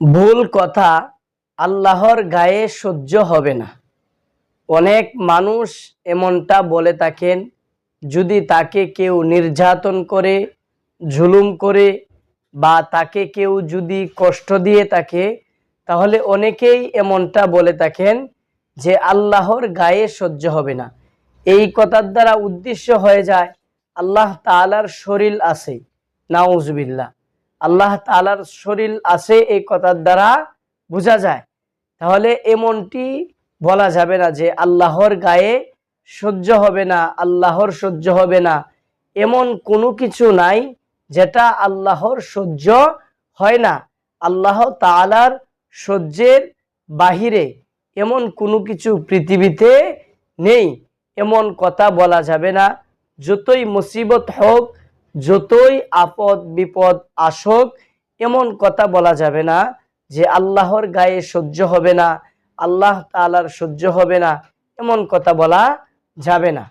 ভুল কথা আল্লাহর গায়ে সহ্য হবে না। অনেক মানুষ এমনটা বলে থাকেন, যদি তাকে কেউ নির্যাতন করে ঝুলুম করে বা তাকে কেউ যদি কষ্ট দিয়ে থাকে, তাহলে অনেকেই এমনটা বলে থাকেন যে আল্লাহর গায়ে সহ্য হবে না। এই কথার দ্বারা উদ্দেশ্য হয়ে যায়, আল্লাহ তালার শরীর আছে নাউজবিল্লা আল্লাহ তালার শরীর আছে এই কথার দ্বারা বোঝা যায়। তাহলে এমনটি বলা যাবে না যে আল্লাহর গায়ে সহ্য হবে না, আল্লাহর সহ্য হবে না। এমন কোনো কিছু নাই যেটা আল্লাহর সহ্য হয় না। আল্লাহ তালার সহ্যের বাহিরে এমন কোনো কিছু পৃথিবীতে নেই। এমন কথা বলা যাবে না। যতই মুসিবত হোক যতই আপদ বিপদ আসক, এমন কথা বলা যাবে না যে আল্লাহর গায়ে সহ্য হবে না, আল্লাহ তালার সহ্য হবে না, এমন কথা বলা যাবে না।